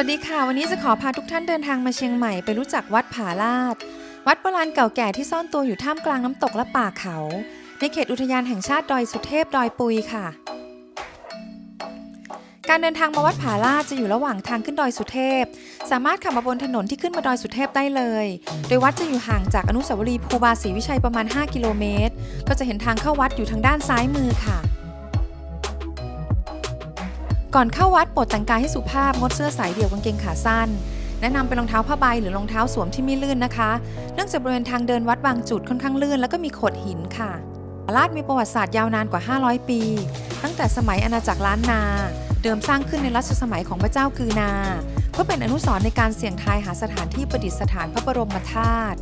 วัสดีค่ะ วันนี้จะขอพาทุกท่านเดินทางมาเชียงใหม่ไปรู้จักวัดผาลาด วัดโบราณเก่าแก่ที่ซ่อนตัวอยู่ท่ามกลางน้ำตกและป่าเขา ในเขตอุทยานแห่งชาติดอยสุเทพดอยปุยค่ะ การเดินทางมาวัดผาลาดจะอยู่ระหว่างทางขึ้นดอยสุเทพ สามารถขับมาบนถนนที่ขึ้นมาดอยสุเทพได้เลย โดยวัดจะอยู่ห่างจากอนุสาวรีย์ภูบาศรีวิชัยประมาณ 5 กิโลเมตร ก็จะเห็นทางเข้าวัดอยู่ทางด้านซ้ายมือค่ะ ก่อนเข้าวัดโปรดแต่งกายให้สุภาพงดเสื้อสายเดี่ยวกางเกงขาสั้น แนะนำเป็นรองเท้าผ้าใบหรือรองเท้าสวมที่ไม่ลื่นนะคะ เนื่องจากบริเวณทางเดินวัดบางจุดค่อนข้างลื่น แล้วก็มีโขดหินค่ะลาดมีประวัติศาสตร์ยาวนานกว่า 500 ปี ตั้งแต่สมัยอาณาจักรล้านนา เดิมสร้างขึ้นในรัชสมัยของพระเจ้ากือนา เพื่อเป็นอนุสรณ์ในการเสี่ยงทายหาสถานที่ประดิษฐานพระบรมธาตุ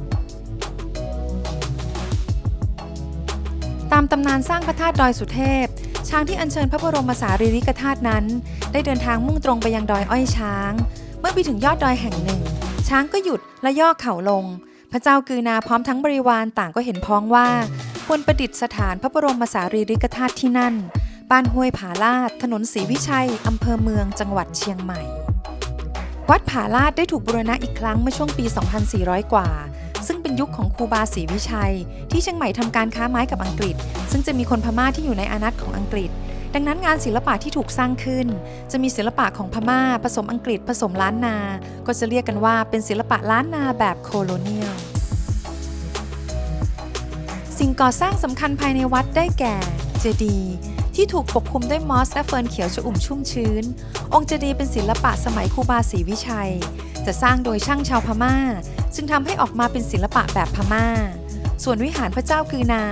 ตามตำนานสร้างพระธาตุดอยสุเทพ ช้างที่อัญเชิญพระบรมสารีริกธาตุนั้น ได้เดินทางมุ่งตรงไปยังดอยอ้อยช้าง เมื่อไปถึงยอดดอยแห่งหนึ่ง ช้างก็หยุดและย่อเข่าลง พระเจ้ากือนาพร้อมทั้งบริวารต่างก็เห็นพ้องว่าควรประดิษฐานพระบรมสารีริกธาตุที่นั่น บ้านห้วยผาลาด ถนนศรีวิชัย อำเภอเมืองจังหวัดเชียงใหม่ วัดผาลาดได้ถูกบูรณะอีกครั้งเมื่อช่วงปี 2400 กว่า ซึ่งเป็นยุคของครูบาศรีวิชัย ที่เชียงใหม่ทำการค้าไม้กับอังกฤษ ซึ่งจะมีคนพม่าที่อยู่ในอานัตของอังกฤษ ดังนั้นงานศิลปะที่ถูกสร้างขึ้น จะมีศิลปะของพม่า ผสมอังกฤษผสมล้านนา ก็จะเรียกกันว่าเป็นศิลปะล้านนาแบบโคโลเนียลสิ่งก่อสร้างสำคัญภายในวัดได้แก่ เจดีย์ ที่ถูกปกคลุมด้วยมอสและเฟิร์นเขียวชอุ่มชุ่มชื้น องค์เจดีย์เป็นศิลปะสมัยคูบาศรีวิชัย จะสร้างโดยช่างชาวพม่า จึงทำให้ออกมาเป็นศิลปะแบบพม่า ส่วนวิหารพระเจ้ากือนา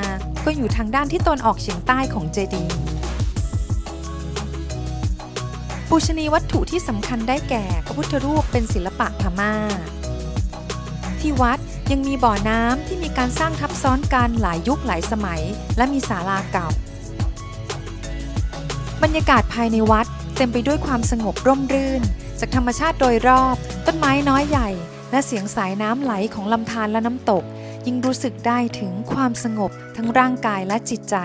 ก็อยู่ทางด้านที่ตนออกเฉียงใต้ของเจดีย์ปูชนีวัตถุที่สำคัญได้แก่พระพุทธรูปเป็นศิลปะพม่า ที่วัดยังมีบ่อน้ำที่มีการสร้างทับซ้อนกันหลายยุคหลายสมัย และมีศาลาเก่า บรรยากาศภายในวัดเต็มไปด้วยความสงบร่มรื่น จากธรรมชาติโดยรอบ ต้นไม้น้อยใหญ่ และเสียงสายน้ำไหลของลำธารและน้ำตก ยิ่งรู้สึกได้ถึงความสงบทั้งร่างกายและจิตใจ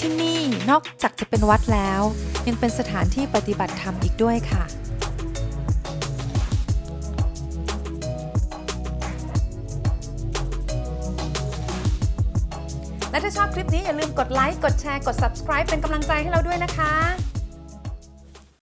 ที่นี่นอกจากจะเป็นวัดแล้ว ยังเป็นสถานที่ปฏิบัติธรรมอีกด้วยค่ะ และถ้าชอบคลิปนี้อย่าลืมกดไลค์ กดแชร์ กด subscribe เป็นกำลังใจให้เราด้วยนะคะ